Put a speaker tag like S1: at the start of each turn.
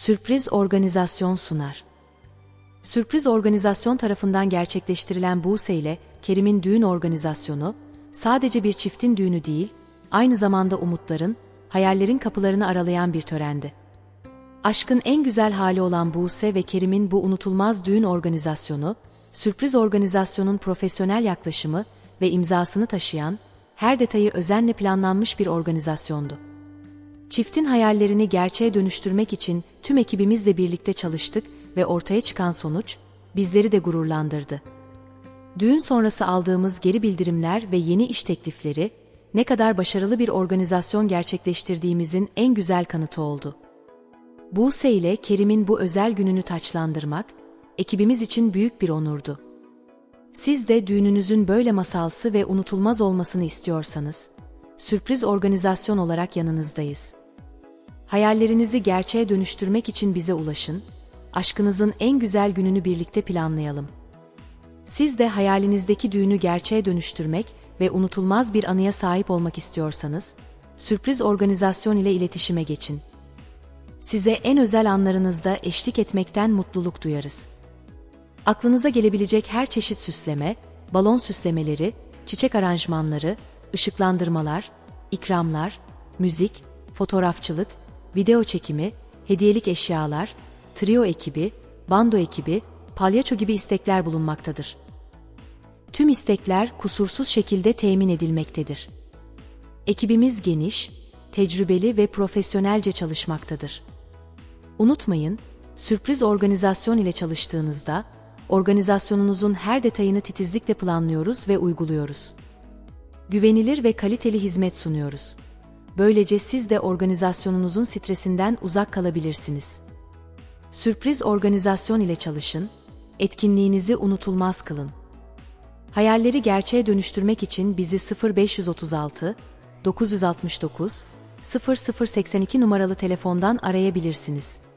S1: sürpriz organizasyon sunar. Sürpriz organizasyon tarafından gerçekleştirilen Buse ile Kerim'in düğün organizasyonu, sadece bir çiftin düğünü değil, aynı zamanda umutların, hayallerin kapılarını aralayan bir törendi. Aşkın en güzel hali olan Buse ve Kerim'in bu unutulmaz düğün organizasyonu, sürpriz organizasyonun profesyonel yaklaşımı ve imzasını taşıyan, her detayı özenle planlanmış bir organizasyondu. Çiftin hayallerini gerçeğe dönüştürmek için tüm ekibimizle birlikte çalıştık ve ortaya çıkan sonuç bizleri de gururlandırdı. Düğün sonrası aldığımız geri bildirimler ve yeni iş teklifleri ne kadar başarılı bir organizasyon gerçekleştirdiğimizin en güzel kanıtı oldu. Buse ile Kerim'in bu özel gününü taçlandırmak ekibimiz için büyük bir onurdu. Siz de düğününüzün böyle masalsı ve unutulmaz olmasını istiyorsanız, sürpriz organizasyon olarak yanınızdayız. Hayallerinizi gerçeğe dönüştürmek için bize ulaşın, aşkınızın en güzel gününü birlikte planlayalım. Siz de hayalinizdeki düğünü gerçeğe dönüştürmek ve unutulmaz bir anıya sahip olmak istiyorsanız, sürpriz organizasyon ile iletişime geçin. Size en özel anlarınızda eşlik etmekten mutluluk duyarız. Aklınıza gelebilecek her çeşit süsleme, balon süslemeleri, çiçek aranjmanları, ışıklandırmalar, ikramlar, müzik, fotoğrafçılık, video çekimi, hediyelik eşyalar, trio ekibi, bando ekibi, palyaço gibi istekler bulunmaktadır. Tüm istekler kusursuz şekilde temin edilmektedir. Ekibimiz geniş, tecrübeli ve profesyonelce çalışmaktadır. Unutmayın, sürpriz organizasyon ile çalıştığınızda, organizasyonunuzun her detayını titizlikle planlıyoruz ve uyguluyoruz. Güvenilir ve kaliteli hizmet sunuyoruz. Böylece siz de organizasyonunuzun stresinden uzak kalabilirsiniz. Sürpriz organizasyon ile çalışın, etkinliğinizi unutulmaz kılın. Hayalleri gerçeğe dönüştürmek için bizi 0536 969 0082 numaralı telefondan arayabilirsiniz.